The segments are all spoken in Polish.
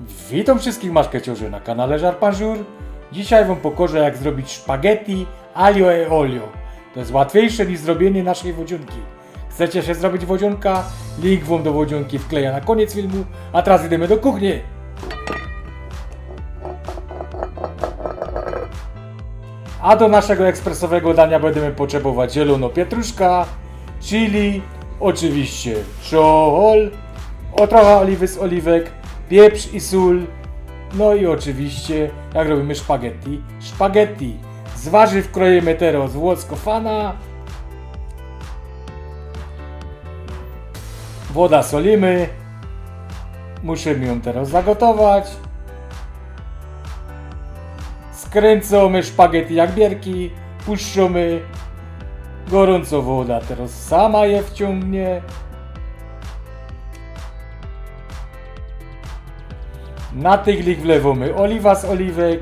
Witam wszystkich markeciorzy na kanale Żarpanżur. Dzisiaj Wam pokażę jak zrobić spaghetti aglio e olio. To jest łatwiejsze niż zrobienie naszej wodzionki. Chcecie się zrobić wodzionka? Link Wam do wodzionki wkleję na koniec filmu, a teraz idziemy do kuchni. A do naszego ekspresowego dania będziemy potrzebować zielono pietruszka, chili, oczywiście czol, o trochę oliwy z oliwek, pieprz i sól, no i oczywiście, jak robimy spaghetti, spaghetti. Z warzyw krojemy teraz włocko fana, woda solimy, musimy ją teraz zagotować. Skręcamy szpagety jak bierki, puszczamy. Gorąco woda teraz sama je wciągnie. Na tyglik wlewamy oliwa z oliwek.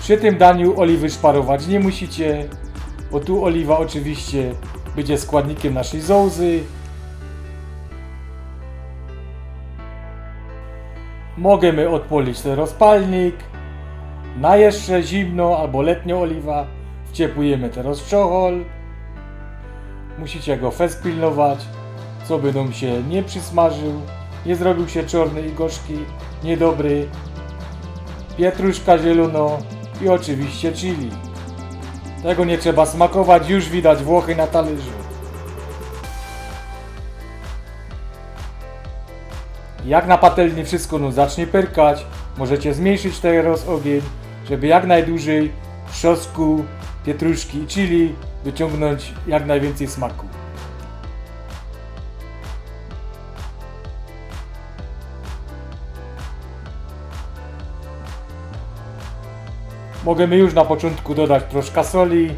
Przy tym daniu oliwy szparować nie musicie, bo tu oliwa oczywiście będzie składnikiem naszej zołzy. Możemy odpolić ten rozpalnik. Na jeszcze zimno albo letnio oliwa wciepujemy teraz w czochol. Musicie go fest pilnować, co by nam się nie przysmażył, nie zrobił się czarny i gorzki, niedobry. Pietruszka zielono i oczywiście chili. Tego nie trzeba smakować, już widać Włochy na talerzu. Jak na patelni wszystko no zacznie perkać, możecie zmniejszyć teraz ogień, żeby jak najdłużej trzosku, pietruszki i chili wyciągnąć jak najwięcej smaku. Możemy już na początku dodać troszkę soli.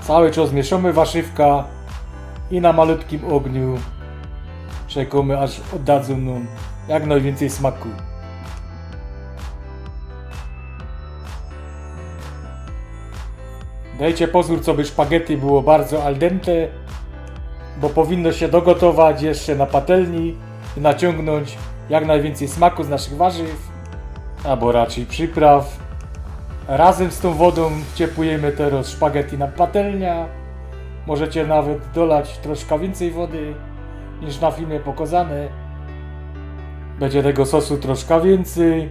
Cały czas mieszamy warzywka i na malutkim ogniu czekamy aż oddadzą nam jak najwięcej smaku. Dajcie pozór, co by spaghetti było bardzo al dente, bo powinno się dogotować jeszcze na patelni naciągnąć jak najwięcej smaku z naszych warzyw, albo raczej przypraw. Razem z tą wodą wciepujemy teraz spaghetti na patelnia. Możecie nawet dolać troszkę więcej wody niż na filmie pokazane. Będzie tego sosu troszkę więcej.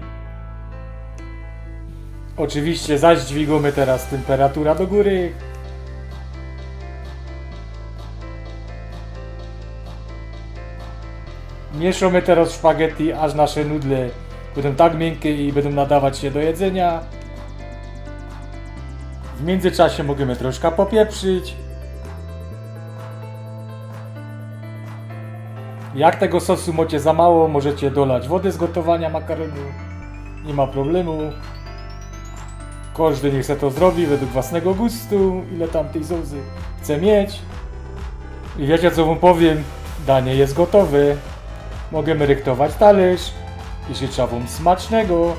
Oczywiście zaś dźwigamy teraz temperatura do góry. Mieszamy teraz spaghetti, aż nasze nudle będą tak miękkie i będą nadawać się do jedzenia. W międzyczasie możemy troszkę popieprzyć. Jak tego sosu macie za mało, możecie dolać wody z gotowania makaronu. Nie ma problemu. Każdy niech se to zrobi według własnego gustu, ile tam tej sousy chce mieć. I wiecie co wam powiem? Danie jest gotowe. Możemy ryktować talerz i życzę wam smacznego.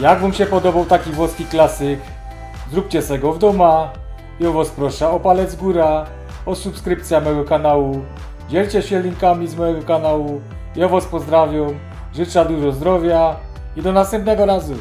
Jak wam się podobał taki włoski klasyk, zróbcie se go w doma. O was proszę o palec góra, o subskrypcję mojego kanału. Dzielcie się linkami z mojego kanału. Ja was pozdrawiam, życzę dużo zdrowia i do następnego razu.